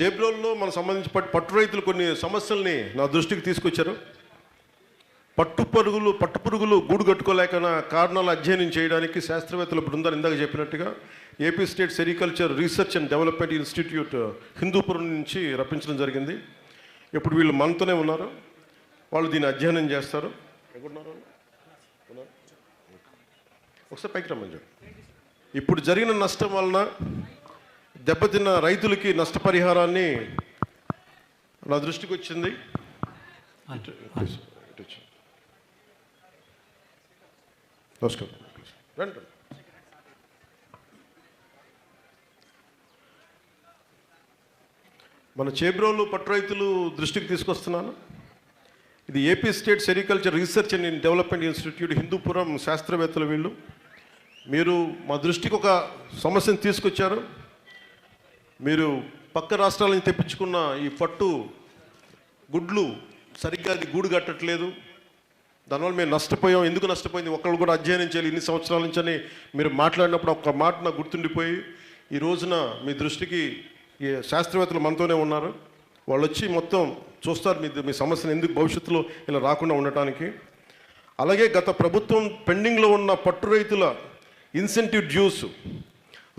చేబ్రోల్లో మనకు సంబంధించి పట్టు రైతులు కొన్ని సమస్యల్ని నా దృష్టికి తీసుకొచ్చారు. పట్టు పరుగులు పట్టు పురుగులు గూడు కట్టుకోలేక కారణాలు అధ్యయనం చేయడానికి శాస్త్రవేత్తల బృందాలు ఇందాక చెప్పినట్టుగా AP state sericulture research and development institute Hindupuram నుంచి రప్పించడం జరిగింది. ఇప్పుడు వీళ్ళు మనతోనే ఉన్నారు. వాళ్ళు దీన్ని అధ్యయనం చేస్తారు. ఒకసారి పైకి రమ్మని చెప్పి. ఇప్పుడు జరిగిన నష్టం వలన దెబ్బతిన్న రైతులకి నష్టపరిహారాన్ని నా దృష్టికి వచ్చింది. నమస్కారం. రండి. మన చేబ్రోలు పట్టు రైతులు దృష్టికి తీసుకొస్తున్నాను. ఇది AP state sericulture research and development institute Hindupuram శాస్త్రవేత్తలు వీళ్ళు. మీరు మా దృష్టికి ఒక సమస్యను తీసుకొచ్చారు. మీరు పక్క రాష్ట్రాల నుంచి తెప్పించుకున్న ఈ పట్టు గుడ్లు సరిగ్గా అది గూడు కట్టట్లేదు. దానివల్ల మేము నష్టపోయాం. ఎందుకు నష్టపోయింది? ఒకళ్ళు కూడా అధ్యయనం చేయాలి ఇన్ని సంవత్సరాల నుంచి అని మీరు మాట్లాడినప్పుడు ఒక మాట నాకు గుర్తుండిపోయి ఈ రోజున మీ దృష్టికి ఈ శాస్త్రవేత్తలు మనతోనే ఉన్నారు. వాళ్ళు వచ్చి మొత్తం చూస్తారు మీ మీ సమస్యను ఎందుకు భవిష్యత్తులో ఇలా రాకుండా ఉండటానికి. అలాగే గత ప్రభుత్వం పెండింగ్లో ఉన్న పట్టు రైతుల ఇన్సెంటివ్ డ్యూస్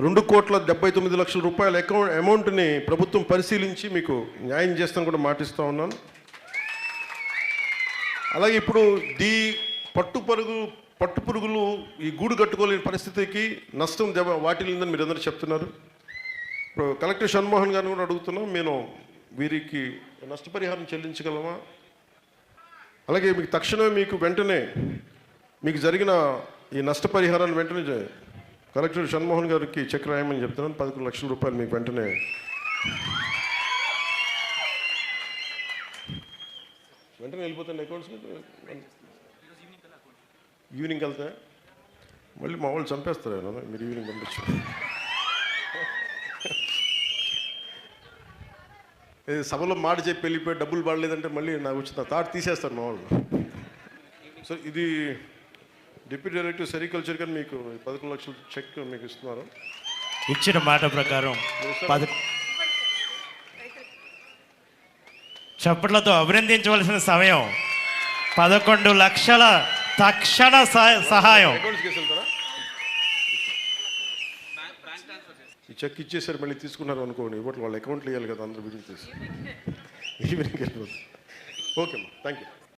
రెండు కోట్ల డెబ్బై తొమ్మిది లక్షల రూపాయల అకౌంట్ అమౌంట్ని ప్రభుత్వం పరిశీలించి మీకు న్యాయం చేస్తాను కూడా మాటిస్తూ ఉన్నాను. అలాగే ఇప్పుడు దీ పట్టు పరుగు పట్టు పురుగులు ఈ గూడు కట్టుకోలేని పరిస్థితికి నష్టం దెబ్బ వాటిల్లిందని మీరు అందరూ చెప్తున్నారు. ఇప్పుడు కలెక్టర్ షణ్మోహన్ గారిని కూడా అడుగుతున్నాం. మేము వీరికి నష్టపరిహారం చెల్లించగలమా? అలాగే మీకు తక్షణమే మీకు వెంటనే మీకు జరిగిన ఈ నష్టపరిహారాన్ని వెంటనే కలెక్టర్ షణ్మోహన్ గారికి చెక్ రాయమని చెప్తున్నాను. పదకొండు లక్షల రూపాయలు మీకు వెంటనే వెంటనే వెళ్ళిపోతాను అకౌంట్స్ ఈవినింగ్ వెళ్తే మళ్ళీ మా వాళ్ళు చంపేస్తారు మీరు ఈవినింగ్ పంపించు సభలో మాట చెప్పి వెళ్ళిపోయి డబ్బులు పడలేదంటే మళ్ళీ నాకు వచ్చిన థాట్ తీసేస్తారు మా వాళ్ళు. సో ఇది డిప్యూటీ డైరెక్టర్ సెరికల్చర్ గారు మీకు పదకొండు లక్షల చెక్ మీకు ఇస్తున్నారు. ఇచ్చిన మాట ప్రకారం పద చప్పట్లతో అభినందించవలసిన సమయం. పదకొండు లక్షల తక్షణ సహ- సహాయం. ఈ చెక్ ఇచ్చేసారు మళ్ళీ తీసుకున్నారు అనుకోండి. ఇవ్వట్లు వాళ్ళ అకౌంట్లు ఇవ్వాలి కదా అందరూ తీసి ఈవినింగ్ వెళ్ళిపోతుంది ఓకే అమ్మా థ్యాంక్ యూ